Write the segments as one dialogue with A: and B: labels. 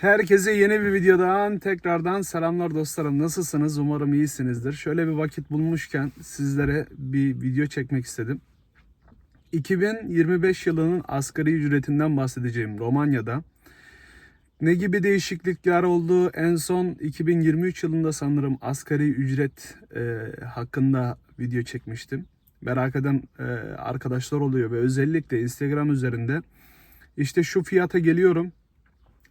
A: Herkese yeni bir videodan tekrardan selamlar dostlarım. Nasılsınız? Umarım iyisinizdir. Şöyle bir vakit bulmuşken sizlere bir video çekmek istedim. 2025 yılının asgari ücretinden bahsedeceğim Romanya'da. Ne gibi değişiklikler oldu? En son 2023 yılında sanırım asgari ücret e, hakkında video çekmiştim. Merak eden e, arkadaşlar oluyor ve özellikle Instagram üzerinde işte şu fiyata geliyorum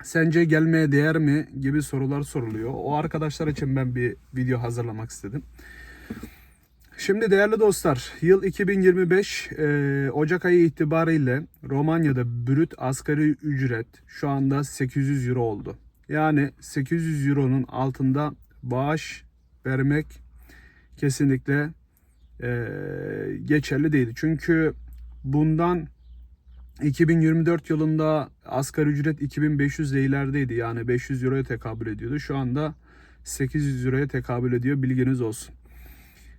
A: sence gelmeye değer mi gibi sorular soruluyor. O arkadaşlar için ben bir video hazırlamak istedim. Şimdi değerli dostlar, yıl 2025 e, Ocak ayı itibariyle Romanya'da brüt asgari ücret şu anda 800 euro oldu. Yani 800 euronun altında bağış vermek kesinlikle e, geçerli değil. Çünkü bundan 2024 yılında asgari ücret 2500 liraylardaydı. Yani 500 euroya tekabül ediyordu. Şu anda 800 euroya tekabül ediyor. Bilginiz olsun.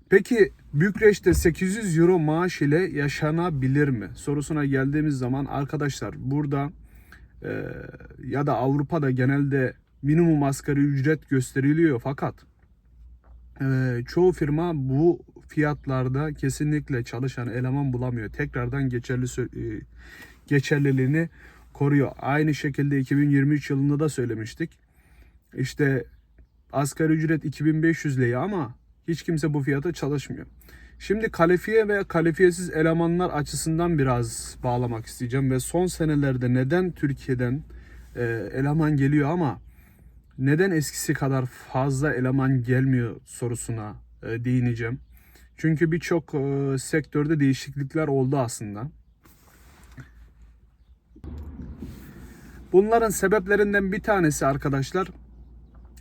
A: Peki Bükreş'te 800 euro maaş ile yaşanabilir mi? Sorusuna geldiğimiz zaman arkadaşlar burada e, ya da Avrupa'da genelde minimum asgari ücret gösteriliyor fakat e, çoğu firma bu fiyatlarda kesinlikle çalışan eleman bulamıyor. Tekrardan geçerli e, geçerliliğini koruyor. Aynı şekilde 2023 yılında da söylemiştik. İşte asgari ücret 2500 lira ama hiç kimse bu fiyata çalışmıyor. Şimdi kalifiye ve kalifiyesiz elemanlar açısından biraz bağlamak isteyeceğim ve son senelerde neden Türkiye'den e, eleman geliyor ama neden eskisi kadar fazla eleman gelmiyor sorusuna e, değineceğim. Çünkü birçok e, sektörde değişiklikler oldu aslında. Bunların sebeplerinden bir tanesi arkadaşlar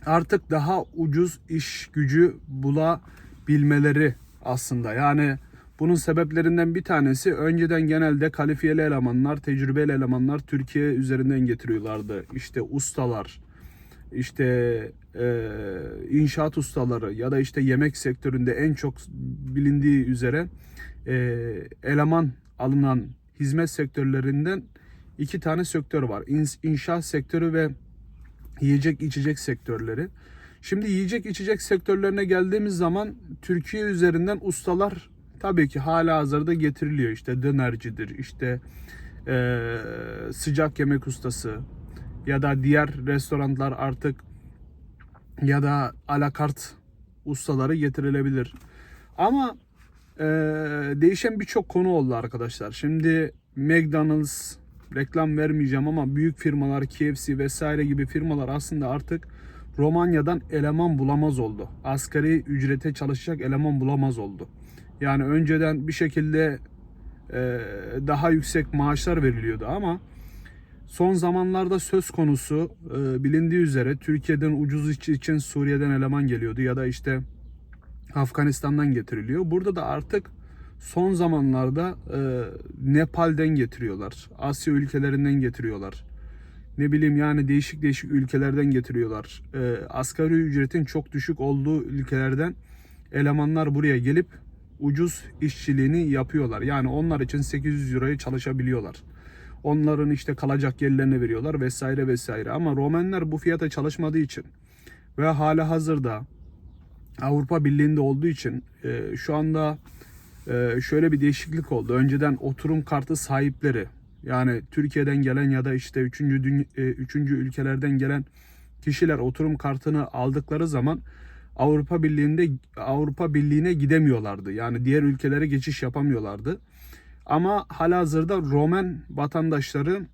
A: artık daha ucuz iş gücü bulabilmeleri aslında. Yani bunun sebeplerinden bir tanesi önceden genelde kalifiyeli elemanlar, tecrübeli elemanlar Türkiye üzerinden getiriyorlardı. İşte ustalar, işte e, inşaat ustaları ya da işte yemek sektöründe en çok bilindiği üzere e, eleman alınan hizmet sektörlerinden iki tane sektör var. İnşaat sektörü ve yiyecek içecek sektörleri. Şimdi yiyecek içecek sektörlerine geldiğimiz zaman Türkiye üzerinden ustalar tabii ki hala hazırda getiriliyor. İşte dönercidir, işte e, sıcak yemek ustası ya da diğer restoranlar artık ya da alakart ustaları getirilebilir. Ama e, değişen birçok konu oldu arkadaşlar. Şimdi McDonald's reklam vermeyeceğim ama büyük firmalar KFC vesaire gibi firmalar aslında artık Romanya'dan eleman bulamaz oldu. Asgari ücrete çalışacak eleman bulamaz oldu. Yani önceden bir şekilde e, daha yüksek maaşlar veriliyordu ama son zamanlarda söz konusu e, bilindiği üzere Türkiye'den ucuz iş için Suriye'den eleman geliyordu ya da işte Afganistan'dan getiriliyor. Burada da artık son zamanlarda e, Nepal'den getiriyorlar. Asya ülkelerinden getiriyorlar. Ne bileyim yani değişik değişik ülkelerden getiriyorlar. E, asgari ücretin çok düşük olduğu ülkelerden elemanlar buraya gelip ucuz işçiliğini yapıyorlar. Yani onlar için 800 euroya çalışabiliyorlar. Onların işte kalacak yerlerini veriyorlar vesaire vesaire. Ama Romenler bu fiyata çalışmadığı için ve hala hazırda Avrupa Birliği'nde olduğu için e, şu anda e, şöyle bir değişiklik oldu. Önceden oturum kartı sahipleri yani Türkiye'den gelen ya da işte 3. üçüncü ülkelerden gelen kişiler oturum kartını aldıkları zaman Avrupa Birliği'nde Avrupa Birliği'ne gidemiyorlardı. Yani diğer ülkelere geçiş yapamıyorlardı. Ama halihazırda Romen vatandaşları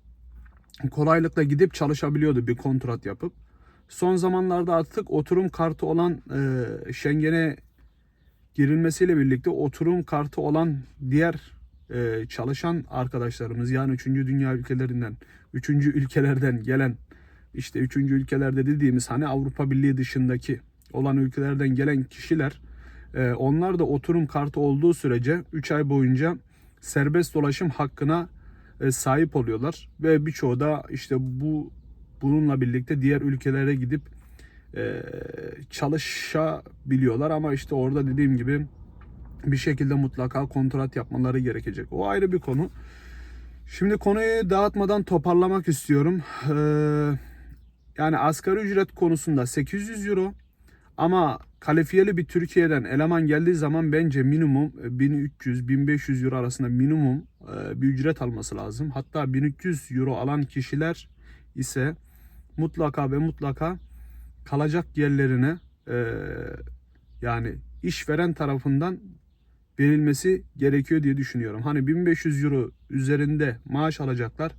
A: kolaylıkla gidip çalışabiliyordu bir kontrat yapıp. Son zamanlarda artık oturum kartı olan e, Schengen'e girilmesiyle birlikte oturum kartı olan diğer e, çalışan arkadaşlarımız yani 3. dünya ülkelerinden, 3. ülkelerden gelen işte 3. ülkelerde dediğimiz hani Avrupa Birliği dışındaki olan ülkelerden gelen kişiler e, onlar da oturum kartı olduğu sürece 3 ay boyunca serbest dolaşım hakkına e, sahip oluyorlar ve birçoğu da işte bu bununla birlikte diğer ülkelere gidip e, çalışabiliyorlar ama işte orada dediğim gibi bir şekilde mutlaka kontrat yapmaları gerekecek. O ayrı bir konu. Şimdi konuyu dağıtmadan toparlamak istiyorum. Ee, yani asgari ücret konusunda 800 euro ama kalifiyeli bir Türkiye'den eleman geldiği zaman bence minimum 1300-1500 euro arasında minimum e, bir ücret alması lazım. Hatta 1300 euro alan kişiler ise mutlaka ve mutlaka kalacak yerlerine e, yani işveren tarafından verilmesi gerekiyor diye düşünüyorum. Hani 1500 euro üzerinde maaş alacaklar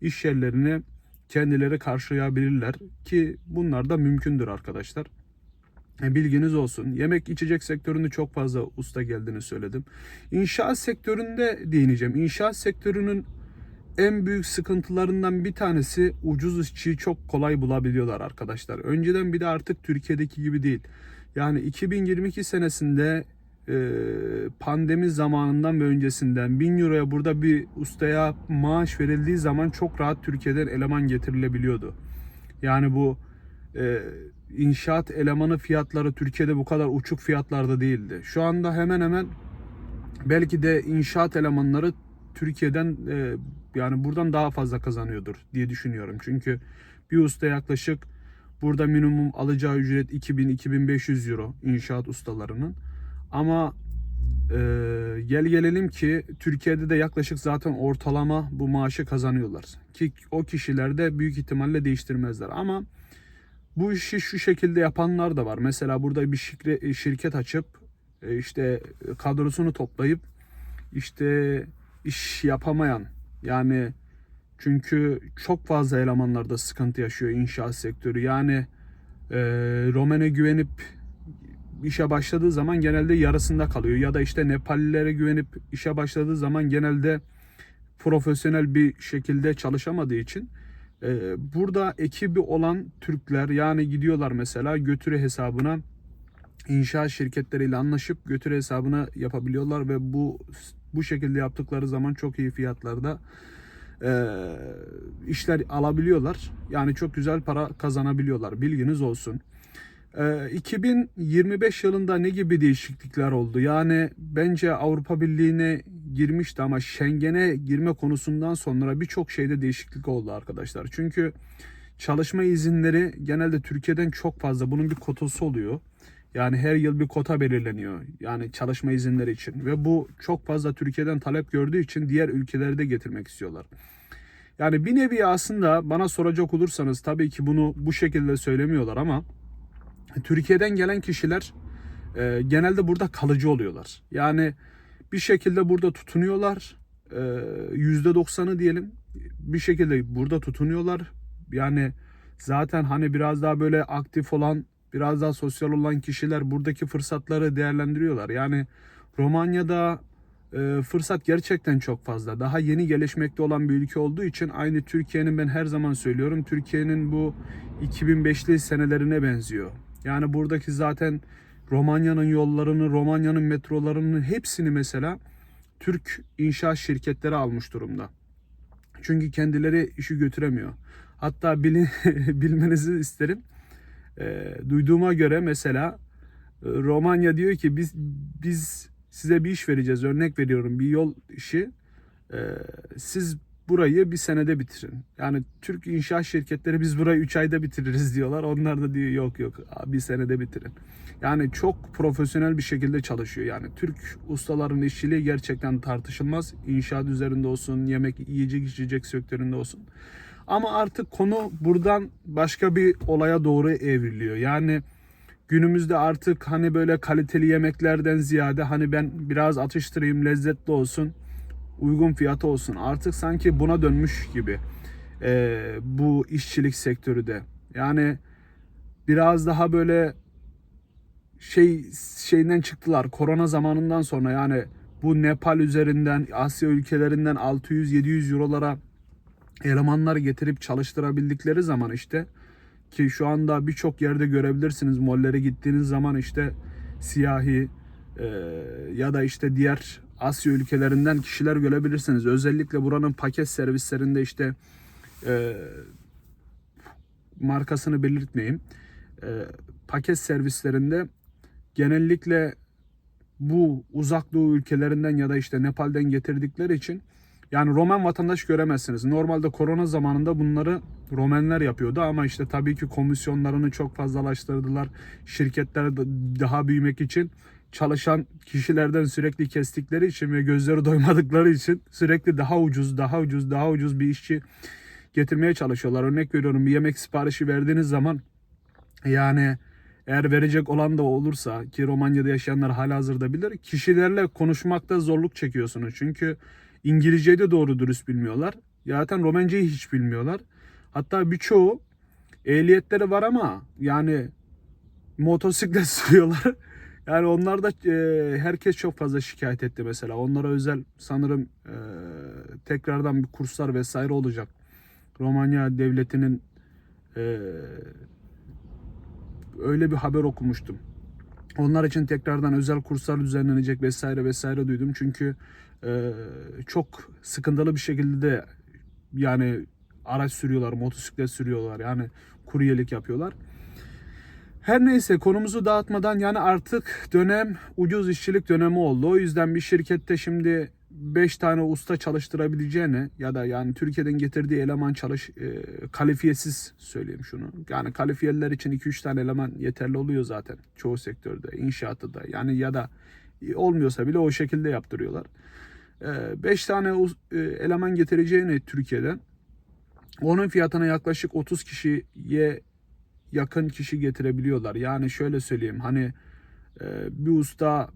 A: iş yerlerini kendileri karşılayabilirler ki bunlar da mümkündür arkadaşlar. E, Bilginiz olsun. Yemek içecek sektöründe çok fazla usta geldiğini söyledim. İnşaat sektöründe değineceğim. İnşaat sektörünün en büyük sıkıntılarından bir tanesi ucuz işçiyi çok kolay bulabiliyorlar arkadaşlar. Önceden bir de artık Türkiye'deki gibi değil. Yani 2022 senesinde e, pandemi zamanından ve öncesinden 1000 euroya burada bir ustaya maaş verildiği zaman çok rahat Türkiye'den eleman getirilebiliyordu. Yani bu e, inşaat elemanı fiyatları Türkiye'de bu kadar uçuk fiyatlarda değildi. Şu anda hemen hemen belki de inşaat elemanları Türkiye'den e, yani buradan daha fazla kazanıyordur diye düşünüyorum. Çünkü bir usta yaklaşık burada minimum alacağı ücret 2000-2500 euro inşaat ustalarının. Ama e, gel gelelim ki Türkiye'de de yaklaşık zaten ortalama bu maaşı kazanıyorlar. Ki o kişiler de büyük ihtimalle değiştirmezler. Ama bu işi şu şekilde yapanlar da var. Mesela burada bir şirket, şirket açıp e, işte kadrosunu toplayıp işte iş yapamayan yani çünkü çok fazla elemanlarda sıkıntı yaşıyor inşaat sektörü. Yani e, Romen'e güvenip işe başladığı zaman genelde yarısında kalıyor. Ya da işte Nepallilere güvenip işe başladığı zaman genelde profesyonel bir şekilde çalışamadığı için burada ekibi olan Türkler yani gidiyorlar mesela götürü hesabına inşaat şirketleriyle anlaşıp götürü hesabına yapabiliyorlar ve bu bu şekilde yaptıkları zaman çok iyi fiyatlarda e, işler alabiliyorlar. Yani çok güzel para kazanabiliyorlar. Bilginiz olsun. E, 2025 yılında ne gibi değişiklikler oldu? Yani bence Avrupa Birliği'ne girmişti ama Schengen'e girme konusundan sonra birçok şeyde değişiklik oldu arkadaşlar. Çünkü çalışma izinleri genelde Türkiye'den çok fazla. Bunun bir kotası oluyor. Yani her yıl bir kota belirleniyor. Yani çalışma izinleri için. Ve bu çok fazla Türkiye'den talep gördüğü için diğer ülkeleri de getirmek istiyorlar. Yani bir nevi aslında bana soracak olursanız tabii ki bunu bu şekilde söylemiyorlar ama Türkiye'den gelen kişiler e, genelde burada kalıcı oluyorlar. Yani bir şekilde burada tutunuyorlar. E, Yüzde doksanı diyelim bir şekilde burada tutunuyorlar. Yani zaten hani biraz daha böyle aktif olan biraz daha sosyal olan kişiler buradaki fırsatları değerlendiriyorlar. Yani Romanya'da e, fırsat gerçekten çok fazla. Daha yeni gelişmekte olan bir ülke olduğu için aynı Türkiye'nin ben her zaman söylüyorum. Türkiye'nin bu 2005'li senelerine benziyor. Yani buradaki zaten Romanya'nın yollarını, Romanya'nın metrolarının hepsini mesela Türk inşaat şirketleri almış durumda. Çünkü kendileri işi götüremiyor. Hatta bilin, bilmenizi isterim. E, duyduğuma göre mesela e, Romanya diyor ki biz biz size bir iş vereceğiz. Örnek veriyorum bir yol işi. E, siz burayı bir senede bitirin. Yani Türk inşaat şirketleri biz burayı 3 ayda bitiririz diyorlar. Onlar da diyor yok yok bir senede bitirin. Yani çok profesyonel bir şekilde çalışıyor. Yani Türk ustaların işçiliği gerçekten tartışılmaz. İnşaat üzerinde olsun, yemek, yiyecek içecek sektöründe olsun. Ama artık konu buradan başka bir olaya doğru evriliyor. Yani günümüzde artık hani böyle kaliteli yemeklerden ziyade hani ben biraz atıştırayım lezzetli olsun uygun fiyatı olsun. Artık sanki buna dönmüş gibi e, bu işçilik sektörü de. Yani biraz daha böyle şey şeyinden çıktılar. Korona zamanından sonra yani bu Nepal üzerinden Asya ülkelerinden 600-700 eurolara elemanlar getirip çalıştırabildikleri zaman işte ki şu anda birçok yerde görebilirsiniz mollere gittiğiniz zaman işte siyahi e, ya da işte diğer Asya ülkelerinden kişiler görebilirsiniz. Özellikle buranın paket servislerinde işte e, markasını belirtmeyeyim. E, paket servislerinde genellikle bu uzak doğu ülkelerinden ya da işte Nepal'den getirdikleri için Yani Roman vatandaş göremezsiniz. Normalde korona zamanında bunları Romenler yapıyordu ama işte tabii ki komisyonlarını çok fazlalaştırdılar. Şirketler daha büyümek için çalışan kişilerden sürekli kestikleri için ve gözleri doymadıkları için sürekli daha ucuz, daha ucuz, daha ucuz bir işçi getirmeye çalışıyorlar. Örnek veriyorum bir yemek siparişi verdiğiniz zaman yani eğer verecek olan da olursa ki Romanya'da yaşayanlar halihazırda bilir kişilerle konuşmakta zorluk çekiyorsunuz. Çünkü İngilizceyi de doğru dürüst bilmiyorlar. Zaten Romenca'yı hiç bilmiyorlar. Hatta birçoğu ehliyetleri var ama yani motosiklet sürüyorlar. Yani onlar da e, herkes çok fazla şikayet etti mesela. Onlara özel sanırım e, tekrardan bir kurslar vesaire olacak. Romanya devletinin e, öyle bir haber okumuştum. Onlar için tekrardan özel kurslar düzenlenecek vesaire vesaire duydum. Çünkü e, çok sıkıntılı bir şekilde de yani araç sürüyorlar, motosiklet sürüyorlar. Yani kuryelik yapıyorlar. Her neyse konumuzu dağıtmadan yani artık dönem ucuz işçilik dönemi oldu. O yüzden bir şirkette şimdi 5 tane usta çalıştırabileceğine ya da yani Türkiye'den getirdiği eleman çalış e, kalifiyesiz söyleyeyim şunu. Yani kalifiyeliler için 2-3 tane eleman yeterli oluyor zaten çoğu sektörde, inşaatı da. Yani ya da olmuyorsa bile o şekilde yaptırıyorlar. 5 tane us- e, eleman getireceğine Türkiye'den onun fiyatına yaklaşık 30 kişiye yakın kişi getirebiliyorlar. Yani şöyle söyleyeyim hani e, bir usta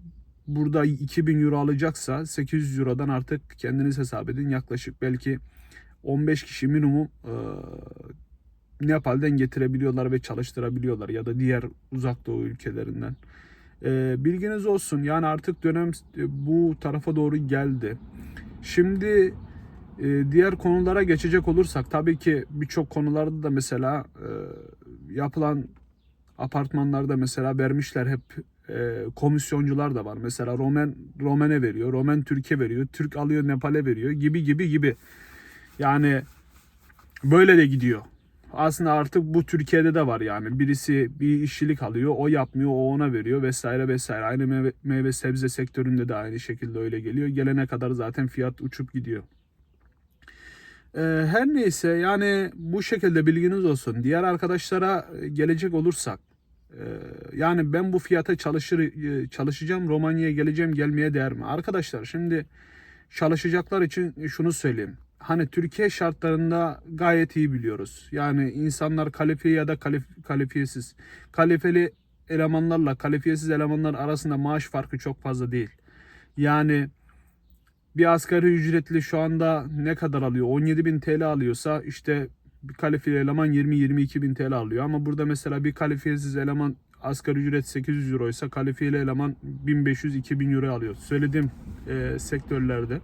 A: burada 2000 euro alacaksa 800 eurodan artık kendiniz hesap edin yaklaşık belki 15 kişi minimum e, Nepal'den getirebiliyorlar ve çalıştırabiliyorlar ya da diğer uzak doğu ülkelerinden. E, bilginiz olsun yani artık dönem bu tarafa doğru geldi. Şimdi diğer konulara geçecek olursak tabii ki birçok konularda da mesela yapılan apartmanlarda mesela vermişler hep e, komisyoncular da var. Mesela Romen Romen'e veriyor, Romen Türkiye veriyor, Türk alıyor Nepal'e veriyor gibi gibi gibi. Yani böyle de gidiyor. Aslında artık bu Türkiye'de de var yani. Birisi bir işçilik alıyor, o yapmıyor, o ona veriyor vesaire vesaire. Aynı meyve, meyve sebze sektöründe de aynı şekilde öyle geliyor. Gelene kadar zaten fiyat uçup gidiyor. Ee, her neyse yani bu şekilde bilginiz olsun. Diğer arkadaşlara gelecek olursak e, yani ben bu fiyata çalışır e, çalışacağım Romanya'ya geleceğim gelmeye değer mi? Arkadaşlar şimdi çalışacaklar için şunu söyleyeyim. Hani Türkiye şartlarında gayet iyi biliyoruz. Yani insanlar kalifiye ya da kalif kalifiyesiz. Kalifeli elemanlarla kalifiyesiz elemanlar arasında maaş farkı çok fazla değil. Yani bir asgari ücretli şu anda ne kadar alıyor? 17 bin TL alıyorsa işte bir kalifiyeli eleman 20-22 bin TL alıyor. Ama burada mesela bir kalifiyesiz eleman asgari ücret 800 euro ise kalifiyeli eleman 1500-2000 euro alıyor. Söylediğim e, sektörlerde.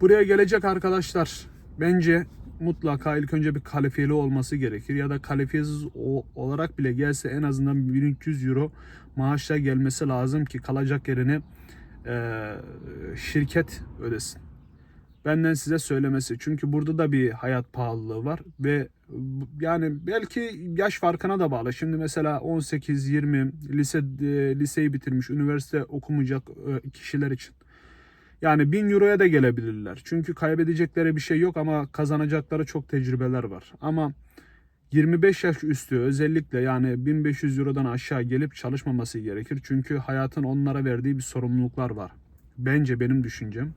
A: Buraya gelecek arkadaşlar bence mutlaka ilk önce bir kalifiyeli olması gerekir. Ya da kalifiyesiz olarak bile gelse en azından 1300 euro maaşla gelmesi lazım ki kalacak yerini e, şirket ödesin. Benden size söylemesi. Çünkü burada da bir hayat pahalılığı var ve yani belki yaş farkına da bağlı. Şimdi mesela 18-20 lise e, liseyi bitirmiş, üniversite okumayacak e, kişiler için. Yani 1000 euroya da gelebilirler. Çünkü kaybedecekleri bir şey yok ama kazanacakları çok tecrübeler var. Ama 25 yaş üstü özellikle yani 1500 Euro'dan aşağı gelip çalışmaması gerekir. Çünkü hayatın onlara verdiği bir sorumluluklar var. Bence benim düşüncem.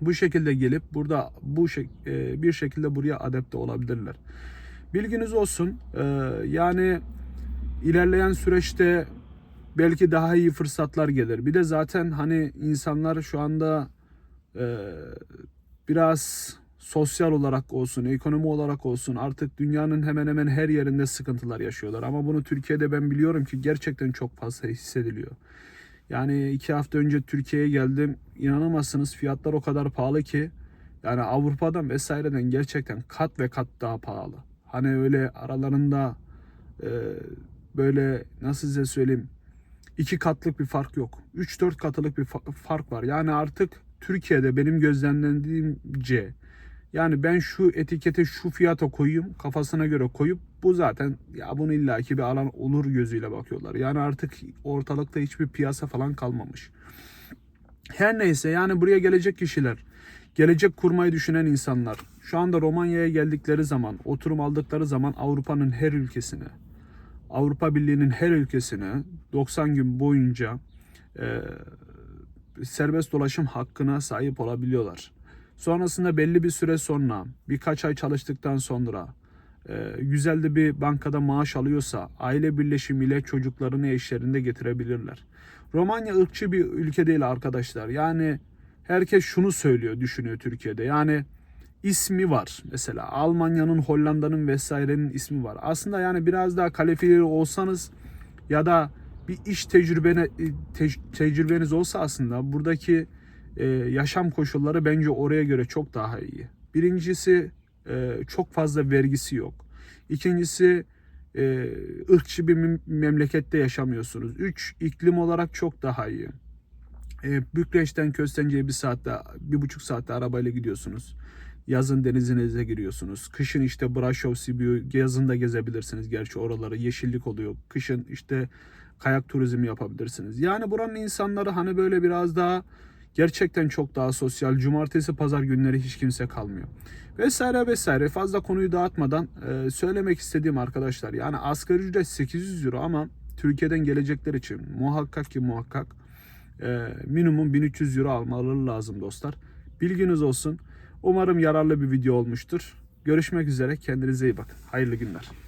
A: Bu şekilde gelip burada bu şek- e, bir şekilde buraya adapte olabilirler. Bilginiz olsun. e, Yani ilerleyen süreçte belki daha iyi fırsatlar gelir. Bir de zaten hani insanlar şu anda e, biraz sosyal olarak olsun, ekonomi olarak olsun artık dünyanın hemen hemen her yerinde sıkıntılar yaşıyorlar. Ama bunu Türkiye'de ben biliyorum ki gerçekten çok fazla hissediliyor. Yani iki hafta önce Türkiye'ye geldim. İnanamazsınız fiyatlar o kadar pahalı ki. Yani Avrupa'dan vesaireden gerçekten kat ve kat daha pahalı. Hani öyle aralarında e, böyle nasıl size söyleyeyim iki katlık bir fark yok. 3-4 katılık bir fa- fark var. Yani artık Türkiye'de benim gözlemlediğimce yani ben şu etikete şu fiyata koyayım kafasına göre koyup bu zaten ya bunu illaki bir alan olur gözüyle bakıyorlar. Yani artık ortalıkta hiçbir piyasa falan kalmamış. Her neyse yani buraya gelecek kişiler gelecek kurmayı düşünen insanlar şu anda Romanya'ya geldikleri zaman, oturum aldıkları zaman Avrupa'nın her ülkesine, Avrupa Birliği'nin her ülkesine 90 gün boyunca e, serbest dolaşım hakkına sahip olabiliyorlar. Sonrasında belli bir süre sonra, birkaç ay çalıştıktan sonra e, güzel de bir bankada maaş alıyorsa aile birleşimiyle çocuklarını eşlerinde getirebilirler. Romanya ırkçı bir ülke değil arkadaşlar. Yani herkes şunu söylüyor, düşünüyor Türkiye'de. Yani ismi var mesela. Almanya'nın, Hollanda'nın vesairenin ismi var. Aslında yani biraz daha kalifiye olsanız ya da bir iş tecrübene, te- tecrübeniz olsa aslında buradaki e, yaşam koşulları bence oraya göre çok daha iyi. Birincisi e, çok fazla vergisi yok. İkincisi e, ırkçı bir mem- memlekette yaşamıyorsunuz. Üç, iklim olarak çok daha iyi. E, Bükreş'ten Köstence'ye bir saatte, bir buçuk saatte arabayla gidiyorsunuz. Yazın denizinize giriyorsunuz. Kışın işte Braşov, Sibiu, yazın da gezebilirsiniz. Gerçi oraları yeşillik oluyor. Kışın işte kayak turizmi yapabilirsiniz. Yani buranın insanları hani böyle biraz daha gerçekten çok daha sosyal. Cumartesi, pazar günleri hiç kimse kalmıyor. Vesaire vesaire. Fazla konuyu dağıtmadan e, söylemek istediğim arkadaşlar. Yani asgari ücret 800 euro ama Türkiye'den gelecekler için muhakkak ki muhakkak e, minimum 1300 euro almaları lazım dostlar. Bilginiz olsun. Umarım yararlı bir video olmuştur. Görüşmek üzere. Kendinize iyi bakın. Hayırlı günler.